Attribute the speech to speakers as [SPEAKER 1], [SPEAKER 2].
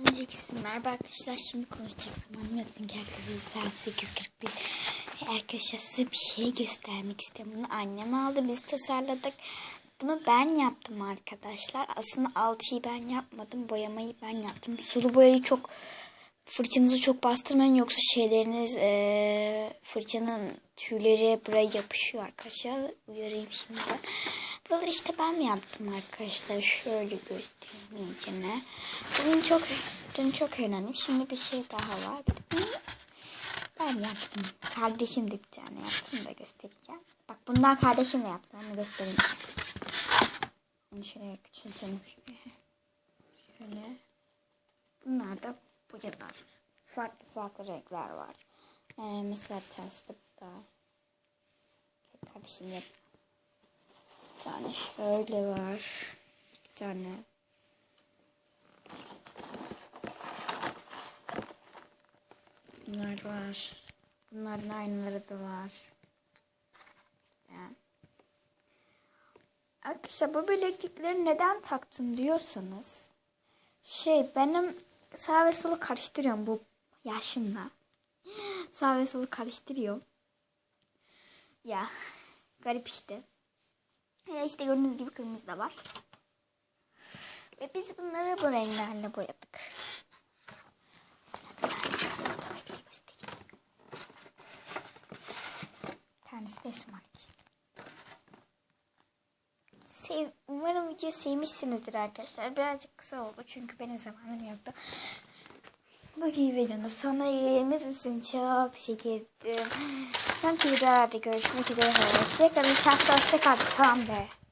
[SPEAKER 1] Önceki merhaba arkadaşlar şimdi konuşacaksın. Anlıyordun ki herkese saat 8.41. Arkadaşlar size bir şey göstermek istiyorum. Bunu annem aldı biz tasarladık. Bunu ben yaptım arkadaşlar. Aslında alçıyı ben yapmadım. Boyamayı ben yaptım. Sulu boyayı çok fırçanızı çok bastırmayın yoksa şeyleriniz eee, fırçanın tüyleri buraya yapışıyor arkadaşlar. Uyarayım şimdi. Buraları işte ben yaptım arkadaşlar? Şöyle göstereyim iyicene. Dün çok, dün çok eğlendim. Şimdi bir şey daha var. De ben yaptım. Kardeşim de bir tane yaptım da göstereceğim. Bak bundan kardeşim de yaptı. Onu göstereyim. Bunu şöyle küçültelim. Şöyle. Bunlar da boyalar. Farklı farklı renkler var. Ee, mesela terste burada. Kardeşim yap. Bir tane şöyle var. Bir tane. Bunlar var. Bunların aynıları da var. Yani. Arkadaşlar bu bileklikleri neden taktım diyorsanız şey benim sağ ve solu karıştırıyorum bu yaşımla. Sağ ve solu karıştırıyorum. Ya garip işte. Ya işte gördüğünüz gibi kırmızı da var. Ve biz bunları bu renklerle boyadık. Bir tanesi burada bekle göstereyim. Bir tanesi de esmerlik. Sev, umarım video sevmişsinizdir arkadaşlar. Birazcık kısa oldu çünkü benim zamanım yoktu. Bugün videonun sonuna geldiğimiz için çok teşekkür ederim. Sonraki videolarda görüşmek üzere. Hoşçakalın. Şahsı hoşçakalın. Tamam be.